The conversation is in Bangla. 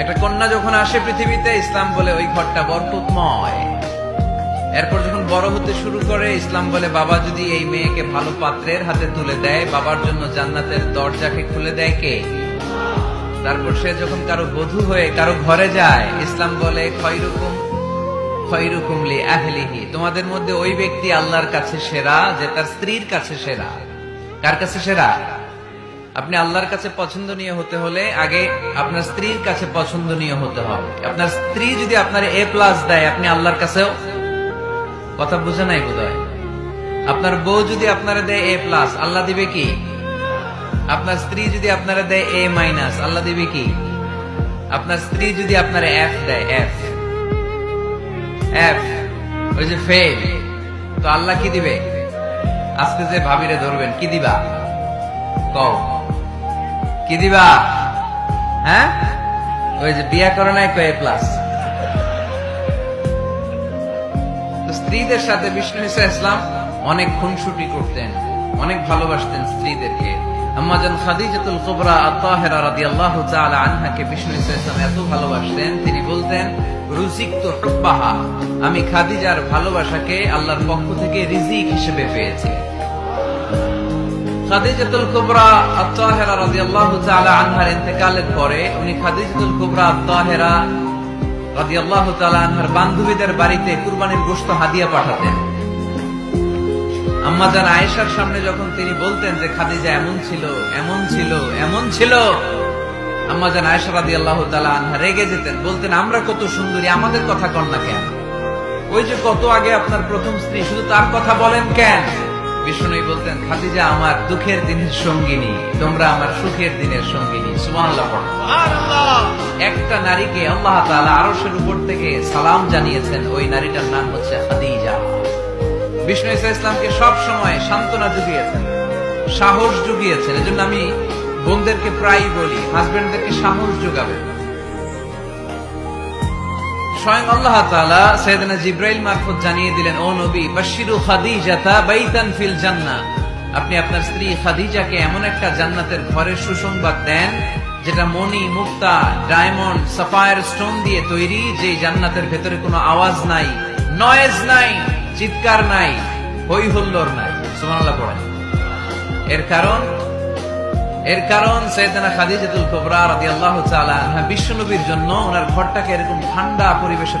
একটা কন্যা যখন আসে পৃথিবীতে, ইসলাম বলে ওই ঘরটা বরকতময়। এরপর যখন বড় হতে শুরু করে, ইসলাম বলে, বাবা যদি এই মেয়েকে ভালো পাত্রের হাতে তুলে দেয়, বাবার জন্য জান্নাতের দরজাকে খুলে দেয় কে? তারপর সে যখন কারও বধূ হয়ে কারও ঘরে যায়, ইসলাম বলে, খয়রুকুম তোমাদের মধ্যে ওই ব্যক্তি আল্লাহর কাছে সেরা, যে তার স্ত্রীর কাছে সেরা। কার কাছে সেরা? আপনি আল্লাহর কাছে পছন্দনীয় হতে হলে আগে আপনার স্ত্রীর কাছে পছন্দনীয় হতে হবে। আপনার স্ত্রী যদি আপনার এ প্লাস দেয়, আপনি আল্লাহর কাছেও কথা বুঝে নাই বোধ আপনার বউ যদি আপনারা দেয় এ প্লাস আল্লাহ দিবে কি? আপনার স্ত্রী যদি আপনারা দেয় এ মাইনাস আল্লাহ দিবে কি? আপনার স্ত্রী যদি আপনার এফ দেয় এফ এফ ওই যে ফেল তো আল্লাহ কি দিবে? আজকে যে ভাবিরে ধরবেন, কি দিবা? কও। কি দিবা? হ্যাঁ? ওই যে বিয়া করে নাই কয়ে প্লাস স্ত্রীদের সাথে বিষ্ণু ইসা ইসলাম অনেক খুনসুটি করতেন, অনেক ভালোবাসতেন স্ত্রীদেরকে। আম্মাজান খাদিজাতুল কুবরা রাদিয়াল্লাহু তাআলা আনহাকে বিষ্ণু ইসা ইসলাম এত ভালোবাসতেন, তিনি বলতেন রুজিকতু হুব্বাহা আমি খাদিজার ভালোবাসাকে আল্লাহর পক্ষ থেকে রিজিক হিসেবে পেয়েছি। আনহার ইন্তেকালের পরে উনি আনহার বান্ধবীদের বাড়িতে পাঠাতেন। আয়েশার সামনে যখন তিনি বলতেন যে খাদিজা এমন ছিল এমন ছিল এমন ছিল আম্মাজান আয়েশা রাদিয়াল্লাহু তাআলা আনহা রেগে যেতেন, বলতেন, আমরা কত সুন্দরী, আমাদের কথা কন না কেন? ওই যে কত আগে আপনার প্রথম স্ত্রী, শুধু তার কথা বলেন কেন? বিষ্ণু বলতেন খাদিজা আমার দুঃখের দিনের সঙ্গিনী তোমরা আমার সুখের দিনের সঙ্গিনী। সুবহানাল্লাহ। একটা নারীকে আল্লাহ তাআলা আরশের উপর থেকে সালাম জানিয়েছেন ওই নারীটার নাম হচ্ছে খাদিজা। বিষ্ণু ইসা ইসলামকে সব সময় সান্ত্বনা জুগিয়েছেন সাহস জুগিয়েছেন এজন্য আমি বোনদেরকে প্রায়ই বলি হাজবেন্ডদেরকে সাহস যোগাবেন। স্বয়ং আল্লাহ তাআলা সৈয়দনা জিব্রাইল মারফত জানিয়ে দিলেন, ও নবী বাশিরু খাদিজাতা বাইতান ফিল জান্নাহ। আপনি আপনার স্ত্রী খাদিজাকে এমন একটা জান্নাতের ঘরের সুসংবাদ দেন, যেটা মণি, মুক্তা, ডায়মন্ড, সাফায়ার স্টোন দিয়ে তৈরি, যে জান্নাতের ভেতরে কোনো আওয়াজ নাই, নয়েজ নাই, চিৎকার নাই হই হুল্লোর নাই। সুবহানাল্লাহ পড়েন। এর কারণ এর কারণ সৈয়দনা খাদিজাতুল কোবরা রাদিয়াল্লাহু তাআলা বিশ্বনবীর জন্য ওনার ঘরটাকে এরকম ঠান্ডা পরিবেশে